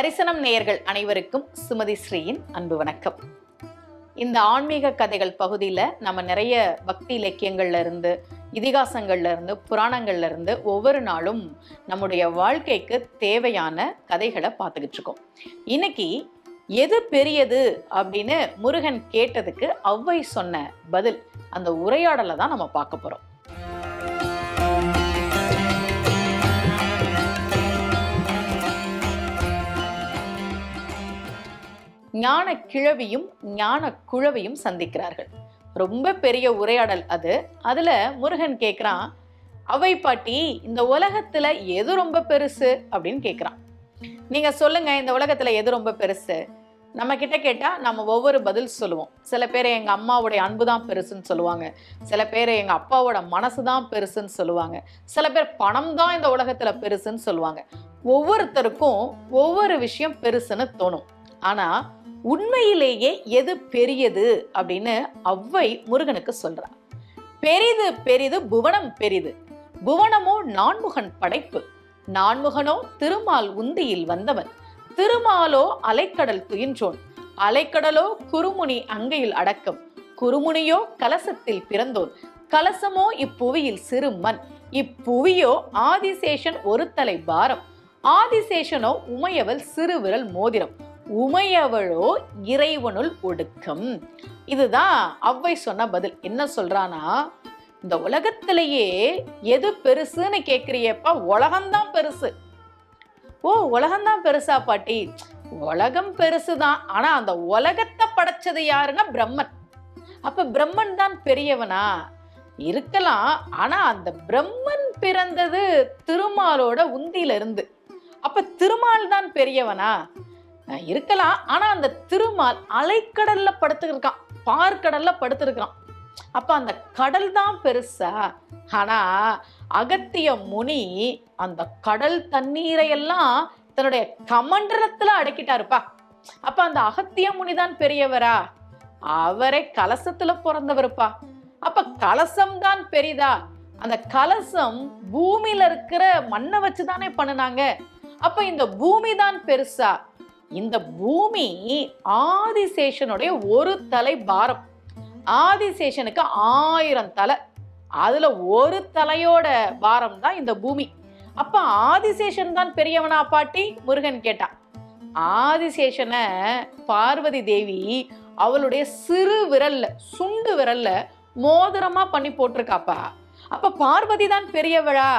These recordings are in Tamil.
தரிசனம் நேயர்கள் அனைவருக்கும் சுமதி ஸ்ரீயின் அன்பு வணக்கம். இந்த ஆன்மீக கதைகள் பகுதியில் நம்ம நிறைய பக்தி இலக்கியங்கள்ல இருந்து இதிகாசங்கள்ல இருந்து புராணங்கள்ல இருந்து ஒவ்வொரு நாளும் நம்முடைய வாழ்க்கைக்கு தேவையான கதைகளை பார்த்துக்கிட்டு இருக்கோம். இன்னைக்கு எது பெரியது அப்படின்னு முருகன் கேட்டதுக்கு அவ்வை சொன்ன பதில் அந்த உரையாடலை தான் நம்ம பார்க்க போறோம். ஞான கிழவியும் ஞான குழவையும் சந்திக்கிறார்கள். ரொம்ப பெரிய உரையாடல் அது. அதில் முருகன் கேட்குறான் அவை பாட்டி இந்த உலகத்தில் எது ரொம்ப பெருசு? அப்படின்னு கேட்குறான் நீங்கள் சொல்லுங்கள் இந்த உலகத்தில் எது ரொம்ப பெருசு? நம்ம கிட்ட கேட்டால் நம்ம ஒவ்வொரு பதில் சொல்லுவோம். சில பேர் எங்கள் அம்மாவுடைய அன்பு தான் பெருசுன்னு சொல்லுவாங்க. சில பேர் எங்கள் அப்பாவோட மனசு தான் பெருசுன்னு சொல்லுவாங்க. சில பேர் பணம் தான் இந்த உலகத்தில் பெருசுன்னு சொல்லுவாங்க. ஒவ்வொருத்தருக்கும் ஒவ்வொரு விஷயம் பெருசுன்னு தோணும். ஆனால் உண்மையிலேயே எது பெரியது அப்படின்னு அவ்வை முருகனுக்கு சொல்றா பெரிது பெரிது புவனம் பெரிது. புவனமோ நான்முகன் படைப்பு. நான்முகனோ திருமால் உந்தியில் வந்தவன். திருமாலோ அலைக்கடல் துயின்றோன். அலைக்கடலோ குறுமுனி அங்கையில் அடக்கம். குறுமுனியோ கலசத்தில் பிறந்தோன். கலசமோ இப்புவியில் சிறு மண் இப்புவியோ ஆதிசேஷன் ஒரு தலை பாரம். ஆதிசேஷனோ உமையவள் சிறுவிரல் மோதிரம். உமையவளோ இறைவனுள் ஒடுக்கம். இதுதான் அவ்வை சொன்ன பதில். என்ன சொல்றானா இந்த உலகத்திலேயே எது பெருசுன்னு கேக்குறியப்பா உலகம்தான் பெருசு. ஓ உலகம்தான் பெருசா பாட்டி? உலகம் பெருசுதான். ஆனா அந்த உலகத்தை படைச்சது யாருன்னா பிரம்மன். அப்ப பிரம்மன் தான் பெரியவனா? இருக்கலாம். ஆனா அந்த பிரம்மன் பிறந்தது திருமாலோட உந்தியில இருந்து அப்ப திருமால் தான் பெரியவனா? இருக்கலாம். ஆனால் அந்த திருமால் அலைக்கடல்ல படுத்துருக்கான். பார்க்கடல்ல படுத்துருக்கான். அப்போ அந்த கடல் தான் பெருசா? ஆனால் அகத்திய முனி அந்த கடல் தண்ணீரை எல்லாம் தன்னுடைய கமண்டலத்தில் அடக்கிட்டாருப்பா. அப்போ அந்த அகத்திய முனி தான் பெரியவரா? அவரே கலசத்தில் பிறந்தவருப்பா. அப்போ கலசம் தான் பெரிதா? அந்த கலசம் பூமியில இருக்கிற மண்ணை வச்சு தானே பண்ணுனாங்க. அப்போ இந்த பூமி தான் பெருசா? இந்த பூமி ஆதிசேஷனுடைய ஒரு தலை பாரம். ஆதிசேஷனுக்கு ஆயிரம் தலை. அதுல ஒரு தலையோட பாரம் தான் இந்த பூமி. அப்ப ஆதிசேஷன் தான் பெரியவனா பாட்டி? முருகன் கேட்டான். ஆதிசேஷனை பார்வதி தேவி அவளுடைய சிறு விரல்ல சுண்டு விரல்ல மோதிரமா பண்ணி போட்டிருக்காப்பா. அப்ப பார்வதி தான் பெரியவளா?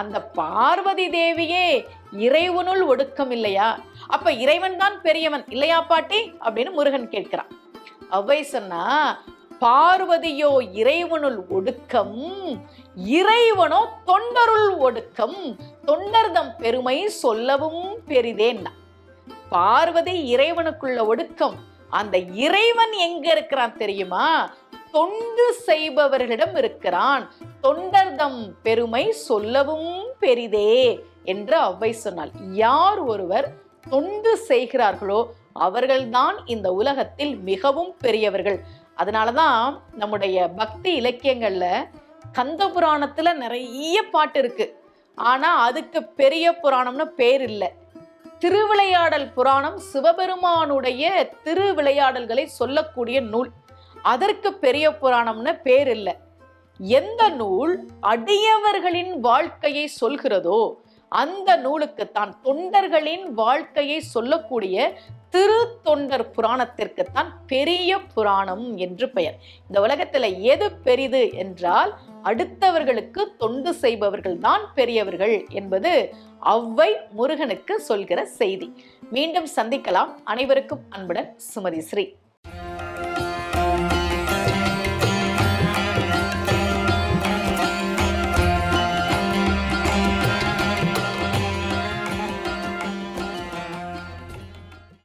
அந்த பார்வதி தேவியே இறைவனுள் ஒடுக்கம் இல்லையா? அப்ப இறைவன் தான் பெரியவன் இல்லையா பாட்டி? அப்படின்னு முருகன் கேட்கிறான். அவ்வை சொன்னா பார்வதியோ இறைவனுள் ஒடுக்கம் இறைவனோ தொண்டருள் ஒடுக்கம் தொண்டர்தம் பெருமை சொல்லவும் பெரிதேன்னா பார்வதி இறைவனுக்குள்ள ஒடுக்கம். அந்த இறைவன் எங்க இருக்கிறான் தெரியுமா? தொண்டு செய்பவர்களிடம் இருக்கிறான். தொண்டர்தம் பெருமை சொல்லவும் பெரிதே என்று அவ்வை சொன்னாள். யார் ஒருவர் தொண்டு செய்கிறார்களோ அவர்கள்தான் இந்த உலகத்தில் மிகவும் பெரியவர்கள். அதனாலதான் நம்முடைய பக்தி இலக்கியங்கள்ல கந்த புராணத்துல நிறைய பாட்டு இருக்கு. ஆனா அதுக்கு பெரிய புராணம்னு பேர் இல்லை. திருவிளையாடல் புராணம் சிவபெருமானுடைய திருவிளையாடல்களை சொல்லக்கூடிய நூல். அதற்கு பெரிய புராணம்னு பேர் இல்லை. எந்த நூல் அடியவர்களின் வாழ்க்கையை சொல்கிறதோ அந்த நூலுக்கு தான் தொண்டர்களின் வாழ்க்கையை சொல்லக்கூடிய திரு தொண்டர் புராணத்திற்கு தான் பெரிய புராணம் என்று பெயர். இந்த உலகத்துல எது பெரிது என்றால் அடுத்தவர்களுக்கு தொண்டு செய்பவர்கள் தான் பெரியவர்கள் என்பது அவ்வை முருகனுக்கு சொல்கிற செய்தி. மீண்டும் சந்திக்கலாம். அனைவருக்கும் அன்புடன் சுமதி ஸ்ரீ.